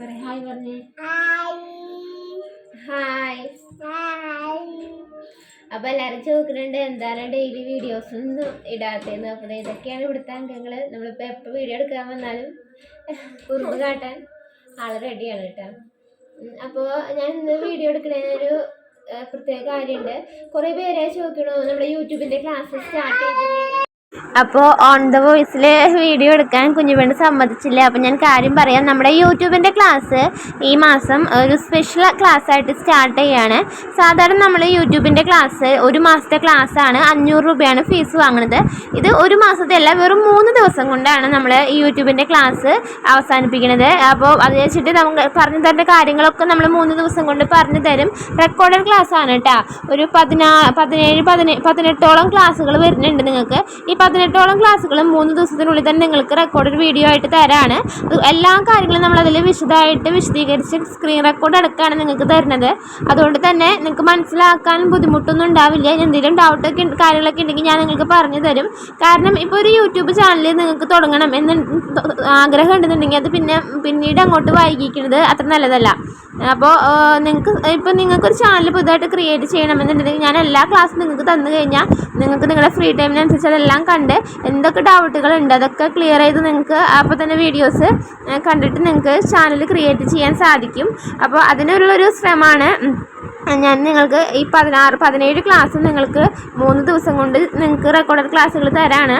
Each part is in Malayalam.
പറ ഹായ് പറഞ്ഞേ. ഹായ് അപ്പൊ എല്ലാരും ചോദിക്കുന്നുണ്ട് എന്താണ് ഡെയിലി വീഡിയോസ് ഒന്നും ഇടാത്തേന്ന് അപ്പൊ ഇതൊക്കെയാണ് ഇവിടുത്തെ അംഗങ്ങൾ. നമ്മളിപ്പോ എപ്പോ വീഡിയോ എടുക്കാൻ വന്നാലും കുറുമ്പ് കാട്ടാൻ ആൾ റെഡിയാണ് കേട്ടോ. അപ്പോൾ അപ്പോ ഞാൻ ഇന്ന് വീഡിയോ എടുക്കുന്നതിനൊരു ഏഹ്, പ്രത്യേക കാര്യമുണ്ട്. കുറെ പേരെ ചോദിക്കണോ. നമ്മുടെ യൂട്യൂബിന്റെ ക്ലാസ് സ്റ്റാർട്ട് ചെയ്തില്ലേ? അപ്പോൾ ഓൺ ദ വോയിസിൽ വീഡിയോ എടുക്കാൻ കുഞ്ഞുപെണ്ണ് സമ്മതിച്ചില്ല? അപ്പോൾ ഞാൻ കാര്യം പറയാം. നമ്മുടെ യൂട്യൂബിന്റെ ക്ലാസ് ഈ മാസം ഒരു സ്പെഷ്യൽ ക്ലാസ് ആയിട്ട് സ്റ്റാർട്ട് ചെയ്യാണ്. സാധാരണ നമ്മൾ യൂട്യൂബിന്റെ ക്ലാസ് ഒരു മാസത്തെ ക്ലാസ് ആണ് അഞ്ഞൂറ് രൂപയാണ് ഫീസ് വാങ്ങുന്നത് ഇത് ഒരു മാസത്തെ അല്ല വെറും മൂന്ന് ദിവസം കൊണ്ടാണ് നമ്മൾ ഈ യൂട്യൂബിന്റെ ക്ലാസ് അവസാനിപ്പിക്കുന്നത് അപ്പോൾ അത് വെച്ചിട്ട് നമുക്ക് പറഞ്ഞു തരേണ്ട കാര്യങ്ങളൊക്കെ നമ്മൾ മൂന്ന് ദിവസം കൊണ്ട് പറഞ്ഞു തരും. റെക്കോർഡഡ് ക്ലാസ് ആണ് കേട്ടോ ഒരു പതിനാ പതിനേഴ് പതിനെ പതിനെട്ടോളം ക്ലാസ്സുകൾ വരുന്നുണ്ട് നിങ്ങൾക്ക്. ഈ പതിനെട്ടോളം ക്ലാസ്സുകളും മൂന്ന് ദിവസത്തിനുള്ളിൽ തന്നെ നിങ്ങൾക്ക് റെക്കോർഡ് വീഡിയോ ആയിട്ട് തരാണ്. എല്ലാ കാര്യങ്ങളും നമ്മൾ അതിൽ വിശദമായിട്ട് വിശദീകരിച്ച് സ്ക്രീൻ റെക്കോർഡ് അടക്കമാണ് നിങ്ങൾക്ക് തരുന്നത്. അതുകൊണ്ട് തന്നെ നിങ്ങൾക്ക് മനസ്സിലാക്കാൻ ബുദ്ധിമുട്ടൊന്നും ഉണ്ടാവില്ല. എന്തെങ്കിലും ഡൗട്ടൊക്കെ കാര്യങ്ങളൊക്കെ ഉണ്ടെങ്കിൽ ഞാൻ നിങ്ങൾക്ക് പറഞ്ഞു തരും. കാരണം ഇപ്പോൾ ഒരു യൂട്യൂബ് ചാനൽ നിങ്ങൾക്ക് തുടങ്ങണം എന്ന് ആഗ്രഹം ഉണ്ടെന്നുണ്ടെങ്കിൽ അത് പിന്നെ പിന്നീട് അങ്ങോട്ട് വൈകിക്കുന്നത് അത്ര നല്ലതല്ല. അപ്പോൾ നിങ്ങൾക്ക് ഇപ്പം നിങ്ങൾക്കൊരു ചാനൽ പുതുതായിട്ട് ക്രിയേറ്റ് ചെയ്യണമെന്നുണ്ടെങ്കിൽ ഞാൻ എല്ലാ ക്ലാസ്സും നിങ്ങൾക്ക് തന്നു കഴിഞ്ഞാൽ നിങ്ങൾക്ക് നിങ്ങളുടെ ഫ്രീ ടൈമിനനുസരിച്ച് അതെല്ലാം കണ്ട് എന്തൊക്കെ ഡൗട്ടുകൾ ഉണ്ട് അതൊക്കെ ക്ലിയർ ചെയ്ത് നിങ്ങൾക്ക് അപ്പോൾ തന്നെ വീഡിയോസ് കണ്ടിട്ട് നിങ്ങൾക്ക് ചാനൽ ക്രിയേറ്റ് ചെയ്യാൻ സാധിക്കും. അപ്പോൾ അതിനുള്ളൊരു ശ്രമമാണ്. ഞാൻ നിങ്ങൾക്ക് ഈ പതിനാറ് പതിനേഴ് ക്ലാസ് നിങ്ങൾക്ക് മൂന്ന് ദിവസം കൊണ്ട് നിങ്ങൾക്ക് റെക്കോർഡഡ് ക്ലാസ്സുകൾ തരാണ്.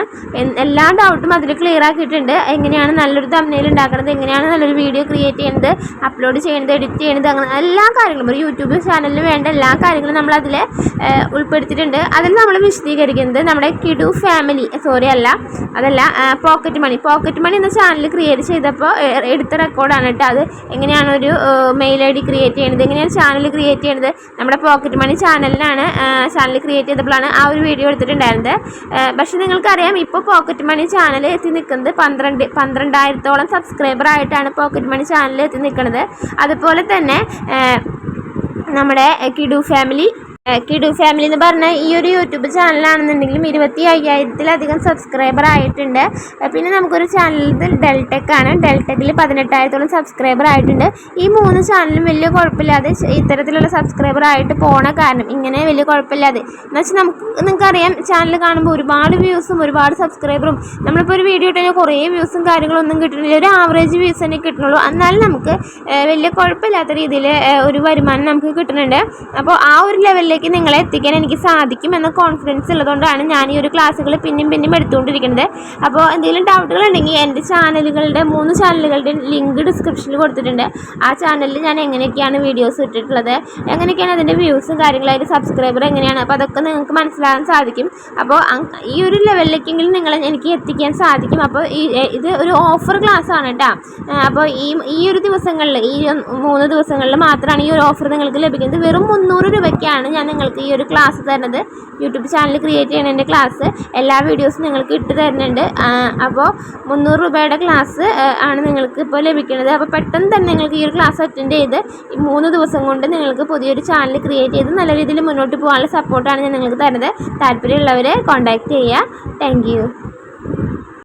എല്ലാ ഡൗട്ടും അതിൽ ക്ലിയർ ആക്കിയിട്ടുണ്ട്. എങ്ങനെയാണ് നല്ലൊരു തമ്മിൽ ഉണ്ടാക്കുന്നത് എങ്ങനെയാണ് നല്ലൊരു വീഡിയോ ക്രിയേറ്റ് ചെയ്യുന്നത് അപ്ലോഡ് ചെയ്യുന്നത് എഡിറ്റ് ചെയ്യുന്നത് അങ്ങനെ എല്ലാ കാര്യങ്ങളും. ഒരു യൂട്യൂബ് ചാനലിൽ വേണ്ട എല്ലാ കാര്യങ്ങളും നമ്മൾ അതിൽ ഉൾപ്പെടുത്തിയിട്ടുണ്ട്. അതിൽ നമ്മൾ വിശദീകരിക്കുന്നത് നമ്മുടെ കിഡു ഫാമിലി സോറി അല്ല അതല്ല പോക്കറ്റ് മണി പോക്കറ്റ് മണി എന്ന ചാനൽ ക്രിയേറ്റ് ചെയ്തപ്പോൾ എടുത്ത റെക്കോർഡാണ് കേട്ടോ അത്. എങ്ങനെയാണ് ഒരു മെയിൽ ഐ ഡി ക്രിയേറ്റ് ചെയ്യുന്നത് എങ്ങനെയാണ് ചാനൽ ക്രിയേറ്റ് ചെയ്യുന്നത് നമ്മുടെ പോക്കറ്റ് മണി ചാനലിലാണ് ചാനൽ ക്രിയേറ്റ് ചെയ്തപ്പോഴാണ് ആ ഒരു വീഡിയോ എടുത്തിട്ടുണ്ടായിരുന്നത്. പക്ഷേ നിങ്ങൾക്കറിയാം ഇപ്പോൾ പോക്കറ്റ് മണി ചാനൽ എത്തി നിൽക്കുന്നത് പന്ത്രണ്ട് പന്ത്രണ്ടായിരത്തോളം സബ്സ്ക്രൈബർ ആയിട്ടാണ് പോക്കറ്റ് മണി ചാനൽ എത്തി നിൽക്കുന്നത്. അതുപോലെ തന്നെ നമ്മുടെ കിഡു ഫാമിലി കിഡു ഫാമിലി എന്ന് പറഞ്ഞ ഈ ഒരു യൂട്യൂബ് ചാനലാണെന്നുണ്ടെങ്കിലും ഇരുപത്തി അയ്യായിരത്തിലധികം സബ്സ്ക്രൈബർ ആയിട്ടുണ്ട് പിന്നെ നമുക്കൊരു ചാനൽ ഡെൽടെക് ആണ് ഡെൽടെക്കിൽ പതിനെട്ടായിരത്തോളം സബ്സ്ക്രൈബർ ആയിട്ടുണ്ട്. ഈ മൂന്ന് ചാനലും വലിയ കുഴപ്പമില്ലാതെ ഇത്തരത്തിലുള്ള സബ്സ്ക്രൈബർ ആയിട്ട് പോണ കാരണം ഇങ്ങനെ വലിയ കുഴപ്പമില്ലാതെ. എന്ന് വെച്ചാൽ നമുക്ക് നിങ്ങൾക്കറിയാം ചാനൽ കാണുമ്പോൾ ഒരുപാട് വ്യൂസും ഒരുപാട് സബ്സ്ക്രൈബറും നമ്മളിപ്പോൾ ഒരു വീഡിയോ ഇട്ടാൽ കുറേ വ്യൂസും കാര്യങ്ങളൊന്നും കിട്ടുന്നില്ല ഒരു ആവറേജ് വ്യൂസ് തന്നെ കിട്ടുന്നുള്ളൂ എന്നാലും നമുക്ക് വലിയ കുഴപ്പമില്ലാത്ത രീതിയിൽ ഒരു വരുമാനം നമുക്ക് കിട്ടുന്നുണ്ട്. അപ്പോൾ ആ ഒരു ലെവലിലേക്ക് നിങ്ങളെ എത്തിക്കാൻ എനിക്ക് സാധിക്കും എന്ന കോൺഫിഡൻസ് ഉള്ളതുകൊണ്ടാണ് ഞാൻ ഈ ഒരു ക്ലാസ്സുകൾ പിന്നെയും പിന്നെയും എടുത്തുകൊണ്ടിരിക്കുന്നത്. അപ്പോൾ എന്തെങ്കിലും ഡൗട്ടുകൾ ഉണ്ടെങ്കിൽ എന്റെ ചാനലുകളുടെ മൂന്ന് ചാനലുകളുടെ ലിങ്ക് ഡിസ്ക്രിപ്ഷനിൽ കൊടുത്തിട്ടുണ്ട്. ആ ചാനലിൽ ഞാൻ എങ്ങനെയൊക്കെയാണ് വീഡിയോസ് ഇട്ടിട്ടുള്ളത് എങ്ങനെയൊക്കെയാണ് അതിന്റെ വ്യൂസും കാര്യങ്ങളും അതിന്റെ സബ്സ്ക്രൈബർ എങ്ങനെയാണ്? അപ്പോൾ അതൊക്കെ നിങ്ങൾക്ക് മനസ്സിലാകാൻ സാധിക്കും. അപ്പോൾ ഈ ഒരു ലെവലിലേക്കെങ്കിലും നിങ്ങളെ എനിക്ക് എത്തിക്കാൻ സാധിക്കും. അപ്പോൾ ഈ ഇത് ഒരു ഓഫർ ക്ലാസ് ആണ് കേട്ടോ അപ്പോൾ ഈ ഈ ഒരു ദിവസങ്ങളിൽ ഈ മൂന്ന് ദിവസങ്ങളിൽ മാത്രമാണ് ഈ ഒരു ഓഫർ നിങ്ങൾക്ക് ലഭിക്കുന്നത്. വെറും മുന്നൂറ് രൂപയ്ക്കാണ് ഞാൻ നിങ്ങൾക്ക് ഈ ഒരു ക്ലാസ് തരുന്നത്. യൂട്യൂബ് ചാനൽ ക്രിയേറ്റ് ചെയ്യണതിന്റെ ക്ലാസ് എല്ലാ വീഡിയോസും നിങ്ങൾക്ക് ഇട്ട് തരുന്നുണ്ട്. അപ്പോൾ മുന്നൂറ് രൂപയുടെ ക്ലാസ് ആണ് നിങ്ങൾക്ക് ഇപ്പോൾ ലഭിക്കുന്നത് അപ്പോൾ പെട്ടെന്ന് തന്നെ നിങ്ങൾക്ക് ഈ ഒരു ക്ലാസ് അറ്റൻഡ് ചെയ്ത് മൂന്ന് ദിവസം കൊണ്ട് നിങ്ങൾക്ക് പുതിയൊരു ചാനൽ ക്രിയേറ്റ് ചെയ്ത് നല്ല രീതിയിൽ മുന്നോട്ട് പോകാനുള്ള സപ്പോർട്ടാണ് ഞാൻ നിങ്ങൾക്ക് തരുന്നത്. താല്പര്യമുള്ളവരെ കോൺടാക്റ്റ് ചെയ്യുക. താങ്ക്